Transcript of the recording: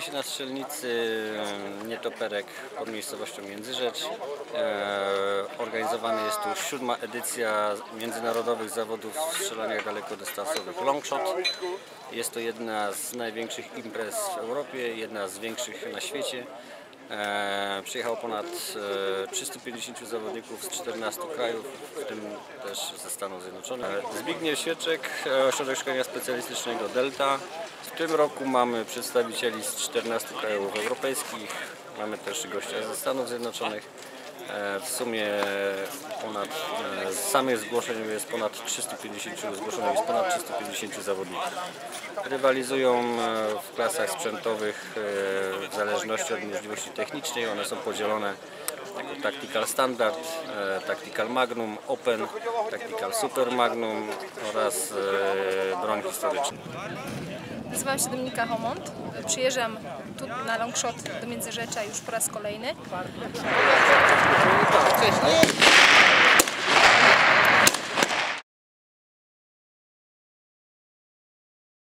się na strzelnicy Nietoperek pod miejscowością Międzyrzecz. E, Organizowana jest tu siódma edycja międzynarodowych zawodów w strzelaniach dalekodystansowych Longshot. Jest to jedna z największych imprez w Europie, jedna z większych na świecie. E, Przyjechało ponad e, 350 zawodników z 14 krajów, w tym też ze Stanów Zjednoczonych. E, Zbigniew Sieczek, e, Ośrodek Szkolenia Specjalistycznego Delta. W tym roku mamy przedstawicieli z 14 krajów europejskich, mamy też gościa ze Stanów Zjednoczonych. E, W sumie ponad, e, z samych zgłoszeń jest ponad 350, zgłoszonych jest ponad 350 zawodników. Rywalizują e, w klasach sprzętowych e, w zależności od możliwości technicznej. One są podzielone jako Tactical Standard, e, Tactical Magnum, Open, Tactical Super Magnum oraz e, broń historyczna. Nazywam się Dominika Homont. Przyjeżdżam tu na Longshot do Międzyrzecza już po raz kolejny.